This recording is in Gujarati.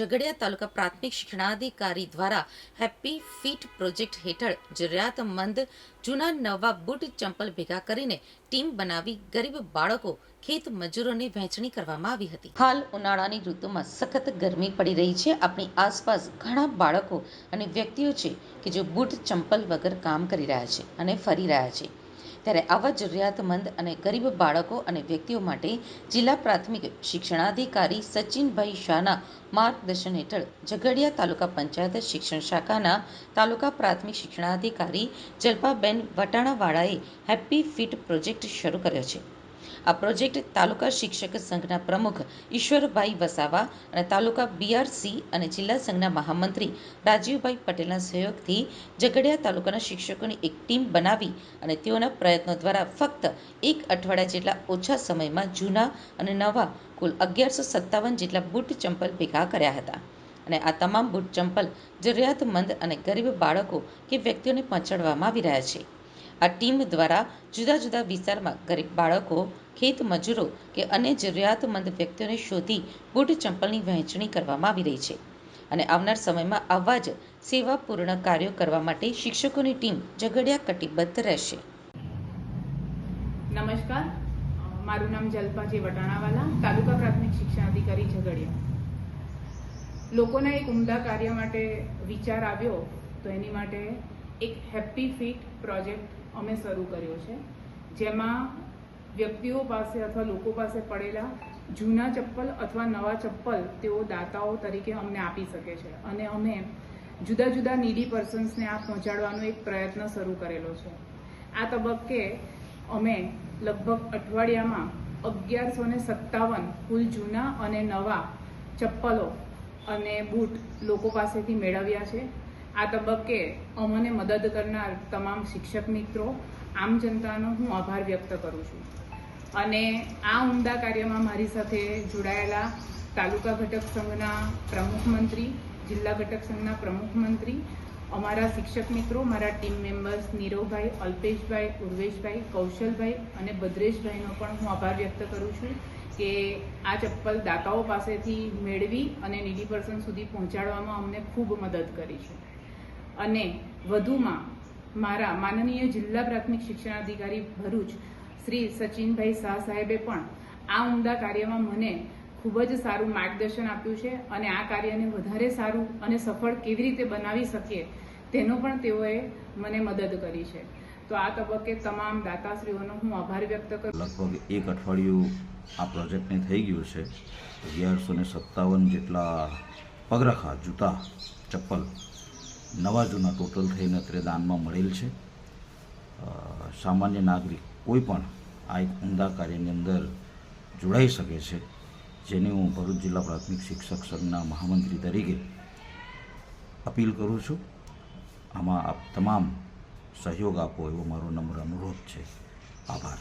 ઝઘડિયા તાલુકા પ્રાથમિક શિક્ષણાધિકારી દ્વારા હેપી ફીટ પ્રોજેક્ટ હેઠળ જરૂરિયાતમંદ જૂના નવા બૂટ ચંપલ ભેગા કરીને ટીમ બનાવી ગરીબ બાળકો ખેત મજૂરોને વહેંચણી કરવામાં આવી હતી. હાલ ઉનાળાની ઋતુમાં સખત ગરમી પડી રહી છે. આપણી આસપાસ ઘણા બાળકો અને વ્યક્તિઓ છે કે જે બૂટ, ચંપલ વગર કામ કરી રહ્યા છે અને ફરી રહ્યા છે. ત્યારે આવા જરૂરિયાતમંદ અને ગરીબ બાળકો અને વ્યક્તિઓ માટે જિલ્લા પ્રાથમિક શિક્ષણાધિકારી સચિનભાઈ શાહના માર્ગદર્શન હેઠળ ઝઘડિયા તાલુકા પંચાયત શિક્ષણ શાખાના તાલુકા પ્રાથમિક શિક્ષણાધિકારી જલ્પાબેન વટાણાવાળાએ હેપ્પી ફિટ પ્રોજેક્ટ શરૂ કર્યો છે. આ પ્રોજેક્ટ તાલુકા શિક્ષક સંઘના પ્રમુખ ઈશ્વરભાઈ વસાવા અને તાલુકા બીઆરસી અને જિલ્લા સંઘના મહામંત્રી રાજીવભાઈ પટેલના સહયોગથી ઝઘડિયા તાલુકાના શિક્ષકોની એક ટીમ બનાવી અને તેઓના પ્રયત્નો દ્વારા ફક્ત એક અઠવાડિયા જેટલા ઓછા સમયમાં જૂના અને નવા કુલ અગિયારસો સત્તાવન જેટલા બૂટ ચંપલ ભેગા કર્યા હતા. અને આ તમામ બૂટ ચંપલ જરૂરિયાતમંદ અને ગરીબ બાળકો કે વ્યક્તિઓને પહોંચાડવામાં આવી રહ્યા છે. આ ટીમ દ્વારા જુદા જુદા વિસ્તારમાં ગરીબ બાળકો, ખેત મજૂરો કે અન્ય જરૂરિયાતમંદ વ્યક્તિઓને શોધી બૂટ ચંપલની વહેંચણી કરવામાં આવી રહી છે. અને આવનાર સમયમાં આવા જ સેવાપૂર્ણ કાર્યો કરવા માટે શિક્ષકોની ટીમ ઝઘડિયા કટિબદ્ધ રહેશે. નમસ્કાર. મારું નામ જલ્પાજી વટાણાવાલા, તાલુકા પ્રાથમિક શિક્ષણ અધિકારી ઝઘડિયા. લોકોના એક ઉમદા કાર્ય માટે વિચાર આવ્યો તો એની માટે એક હેપી ફિટ પ્રોજેક્ટ અમે શરૂ કર્યો છે. જેમાં વ્યક્તિઓ પાસે અથવા લોકો પાસે પડેલા જૂના ચપ્પલ અથવા નવા ચપ્પલ તેઓ દાતાઓ તરીકે અમને આપી શકે છે અને અમે જુદા જુદા નીડી પર્સન્સને આ પહોંચાડવાનો એક પ્રયત્ન શરૂ કરેલો છે. આ તબક્કે અમે લગભગ અઠવાડિયામાં અગિયારસો ને સત્તાવન કુલ જૂના અને નવા ચપ્પલો અને બૂટ લોકો પાસેથી મેળવ્યા છે. આ તબક્કે અમને મદદ કરનાર તમામ શિક્ષક મિત્રો, આમ જનતાનો હું આભાર વ્યક્ત કરું છું. અને આ ઉમદા કાર્યમાં મારી સાથે જોડાયેલા તાલુકા ઘટક સંઘના પ્રમુખ મંત્રી, જિલ્લા ઘટક સંઘના પ્રમુખ મંત્રી, અમારા શિક્ષક મિત્રો, મારા ટીમ મેમ્બર્સ નીરવભાઈ, અલ્પેશભાઈ, ઉર્વેશભાઈ, કૌશલભાઈ અને ભદ્રેશભાઈનો પણ હું આભાર વ્યક્ત કરું છું કે આ ચપ્પલ દાતાઓ પાસેથી મેળવી અને નીડી પર્સન સુધી પહોંચાડવામાં અમને ખૂબ મદદ કરી છે. અને વધુમાં મારા માનનીય જિલ્લા પ્રાથમિક શિક્ષણાધિકારી ભરૂચ શ્રી સચિનભાઈ શાહ સાહેબે પણ આ ઉમદા કાર્યમાં મને ખૂબ જ સારું માર્ગદર્શન આપ્યું છે અને આ કાર્યને વધારે સારું અને સફળ કેવી રીતે બનાવી શકીએ તેનો પણ તેઓએ મને મદદ કરી છે. તો આ તબક્કે તમામ દાતાશ્રીઓનો હું આભાર વ્યક્ત કરું લગભગ એક અઠવાડિયું આ પ્રોજેક્ટને થઈ ગયું છે. અગિયારસો ને સત્તાવન જેટલા પગરખા, જૂતા, ચપ્પલ નવા જૂના ટોટલ થઈને અત્યારે દાનમાં મળેલ છે. સામાન્ય નાગરિક કોઈ પણ આ એક ઉમદા કાર્યની અંદર જોડાઈ શકે છે, જેની હું ભરૂચ જિલ્લા પ્રાથમિક શિક્ષક સંઘના મહામંત્રી તરીકે અપીલ કરું છું. આમાં આપ તમામ સહયોગ આપો એવો મારો નમ્ર અનુરોધ છે. આભાર.